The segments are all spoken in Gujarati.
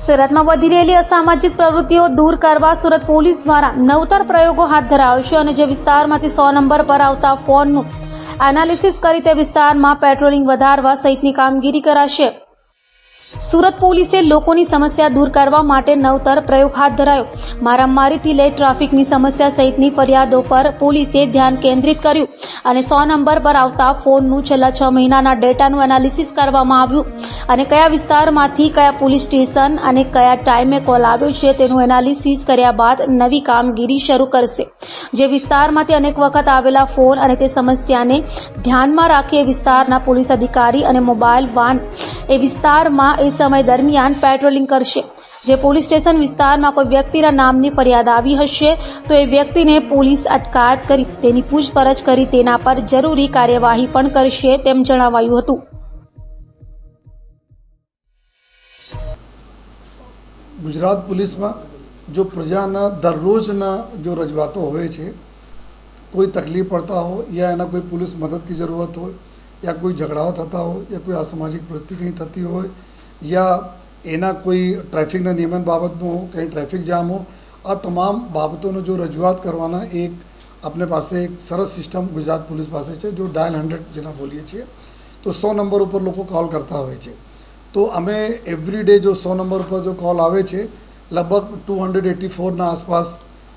સુરતમાં વધી રહેલી અસામાજિક પ્રવૃત્તિઓ દૂર કરવા સુરત પોલીસ દ્વારા નવતર પ્રયોગો હાથ ધરાયો છે અને જે વિસ્તારમાંથી સો નંબર પર આવતા ફોનનું એનાલિસિસ કરી તે વિસ્તારમાં પેટ્રોલિંગ વધારવા સહિતની કામગીરી કરાશે. સુરત પોલીસે લોકોની સમસ્યા દૂર કરવા માટે નવતર પ્રયોગ હાથ ધરાયો. મારામારીથી લઈ ટ્રાફિકની સમસ્યા સહિતની ફરિયાદો પર પોલીસે ધ્યાન કેન્દ્રિત કર્યું અને સો નંબર પર આવતા ફોનનું છેલ્લા છ મહિનાના ડેટાનું એનાલિસિસ કરવામાં આવ્યું અને કયા વિસ્તારમાંથી કયા પોલીસ સ્ટેશન અને કયા ટાઈમે કોલ આવ્યો છે તેનું એનાલિસિસ કર્યા બાદ નવી કામગીરી શરૂ કરશે. જે વિસ્તારમાંથી અનેક વખત આવેલા ફોન અને તે સમસ્યાને ધ્યાનમાં રાખી વિસ્તારના પોલીસ અધિકારી અને મોબાઈલ વાન એ વિસ્તારમાં એ સમય દરમિયાન પેટ્રોલિંગ કરશે. જે પોલીસ સ્ટેશન વિસ્તારમાં કોઈ વ્યક્તિના નામની ફરિયાદ આવી હશે, તો એ વ્યક્તિને પોલીસ અટકાયત કરી, તેની પૂછપરછ કરી, તેના પર જરૂરી કાર્યવાહી પણ કરશે તેમ જણાવાયું હતું. ગુજરાત પોલીસમાં જો પ્રજાના દરરોજના જો રજૂઆતો હોય છે, કોઈ તકલીફ પડતા હોય યા એના કોઈ પોલીસ મદદની જરૂરત હોય યા કોઈ ઝઘડાઓ થતા હોય યા કોઈ અસામાજિક પ્રવૃત્તિ કંઈ થતી હોય યા એના કોઈ ટ્રાફિકના નિયમન બાબતનો કંઈ ટ્રાફિક જામ હો આ તમામ બાબતોનો જો રજૂઆત કરવાના એક આપણે પાસે એક સરસ સિસ્ટમ ગુજરાત પોલીસ પાસે છે જો ડાયલ હંડ્રેડ જેના બોલીએ છીએ તો સો નંબર ઉપર લોકો કોલ કરતા હોય છે તો અમે એવરી ડે જો સો નંબર પર જો કોલ આવે છે લગભગ ટુ હંડ્રેડ એટી ફોરના આસપાસ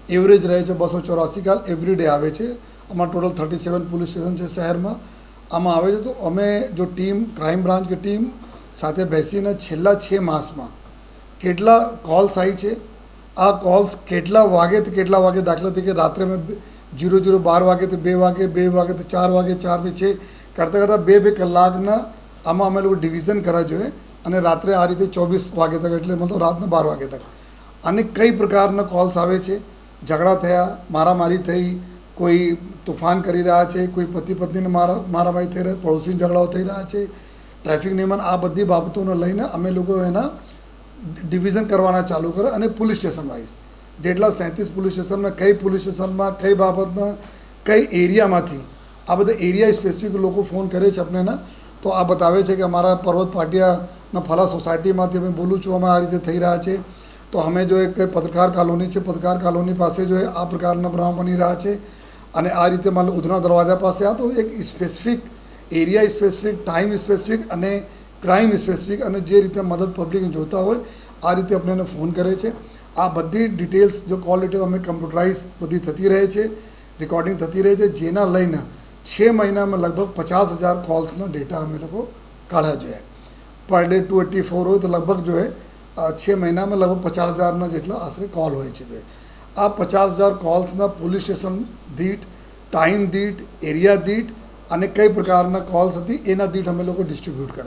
એવરેજ રહે છે બસો ચોરાસી કાલ એવરી ડે આવે છે અમારા total thirty seven police station છે શહેરમાં આમાં આવે છે તો અમે જો ટીમ ક્રાઇમ બ્રાન્ચની ટીમ સાથે બેસીને છેલ્લા છ માસમાં કેટલા કોલ્સ આવી છે? આ કોલ્સ કેટલા વાગેથી કેટલા વાગે દાખલા તરીકે રાત્રે મેં જીરો જીરો બાર વાગેથી બે વાગે, બે વાગેથી ચાર વાગે ચારથી છે કરતાં કરતાં બે બે કલાકના આમાં અમે લોકો ડિવિઝન કરવા જોઈએ અને રાત્રે આ રીતે ચોવીસ વાગે તક એટલે મતલબ રાતના બાર વાગે તક. અને કઈ પ્રકારના કોલ્સ આવે છે? ઝઘડા થયા, મારામારી થઈ કોઈ તોફાન કરી રહ્યા છે, કોઈ પતિ પત્નીને મારા મારામારી થઈ રહ્યા પડોશી ઝઘડાઓ થઈ રહ્યા છે, ટ્રાફિક નિયમન આ બધી બાબતોને લઈને અમે લોકો એના ડિવિઝન કરવાના ચાલુ કરે અને પોલીસ સ્ટેશન વાઇઝ જેટલા સેંત્રીસ પોલીસ સ્ટેશનમાં કઈ પોલીસ સ્ટેશનમાં, કઈ બાબતના, કઈ એરિયામાંથી, આ બધા એરિયા સ્પેસિફિક લોકો ફોન કરે છે આપણને, તો આ બતાવે છે કે અમારા પર્વત પાટિયાના ફલા સોસાયટીમાંથી અમે બોલું છું, અમે આ રીતે થઈ રહ્યા છે. તો અમે જો એક પત્રકાર કોલોની છે, પત્રકાર કોલોની પાસે જો આ પ્રકારના બનાવ બની રહ્યા છે અને આ રીતે માનો ઉધના દરવાજા પાસે આ તો એક specific area specific time specific અને ક્રાઇમ સ્પેસિફિક અને જે રીતે મદદ પબ્લિક જોતા હોય, આ રીતે આપણે એને ફોન કરે છે. આ બધી ડિટેલ્સ જો ક્વોલિટી અમે કમ્પ્યુટરાઇઝ બધી થતી રહે છે રેકોર્ડિંગ થતી રહે છે, જેના લઈને છ મહિનામાં લગભગ પચાસ હજાર કોલ્સનો ડેટા અમે લોકો કાઢ્યા જોઈએ. Per day to eighty four હોય તો લગભગ જો હે છ મહિનામાં લગભગ પચાસ હજારના જેટલા આશરે કોલ હોય છે. જોઈએ આ પચાસ હજાર કોલ્સના પોલીસ સ્ટેશન દીઠ ટાઈમ દીઠ એરિયા દીઠ અને કઈ પ્રકારના કોલ્સ હતી, એના દીઠ અમે લોકો ડિસ્ટ્રીબ્યુટ કરે